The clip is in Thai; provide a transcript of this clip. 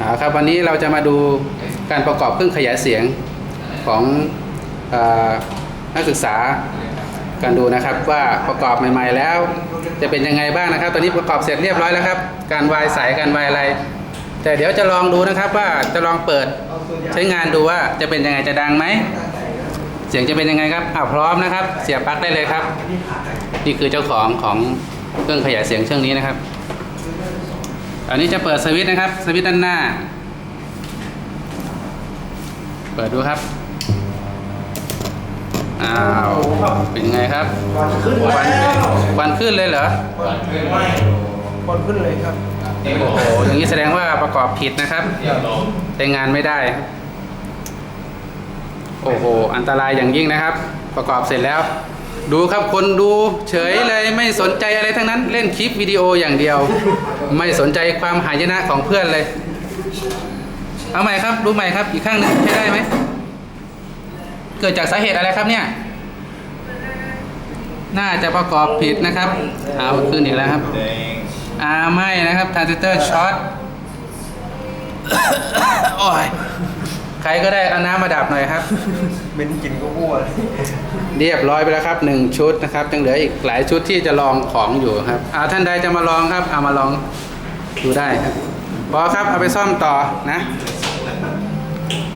อ่าครับวันนี้เราจะมาดูการประกอบเครื่องขยายเสียงของอนักศึกษากันดูนะครับว่าประกอบใหม่ๆแล้ว จะเป็นยังไงบ้างนะครับ ตอนนี้ประกอบเสร็จเรียบร้อยแล้วครับ การวายสายการวายอะไร แต่เดี๋ยวจะลองดูนะครับว่าจะลองเปิดใช้งานดูว่าจะเป็นยังไงจะดังไหมเสียงจะเป็นยังไงครับอ่าพร้อมนะครับ เสียบปลั๊กได้เลยครับ นี่คือเจ้าของของเครื่องขยายเสียงเครื่องนี้นะครับ อันนี้จะเปิดสวิตช์นะครับ สวิตช์ด้านหน้า เปิดดูครับ อ้าว เป็นไงครับขึ้นวันแล้ววันขึ้นเลยเหรอไม่บอลขึ้นเลยครับ โอ้โห อย่างนี้แสดงว่าประกอบผิดนะครับใช้งานไม่ได้ โอ้โห อันตรายอย่างยิ่งนะครับ ประกอบเสร็จแล้ว ดูครับคนดูเฉยเลยไม่สนใจอะไรทั้งนั้น เล่นคลิปวิดีโออย่างเดียว ไม่สนใจความหายนะของเพื่อนเลย เอาใหม่ครับดูใหม่ครับ อีกข้างหนึงใช้ได้ไหมเกิดจากสาเหตุอะไรครับเนี่ย น่าจะประกอบผิดนะครับเอาขึ้นอีกแล้วครับอ่าไม่นะครับทรานซิสเตอร์ช็อตโอ้ย ครก็ได้เอาน้ำมาดับหน่อยครับ เป็นกลิ่นก็อ้วนเรียบร้อยไปแล้วครับหนึ่งชุดนะครับยังเหลืออีกหลายชุดที่จะลองของอยู่ครับเอาท่านใดจะมาลองครับเอามาลองดูได้ครับพอครับเอาไปซ่อมต่อนะ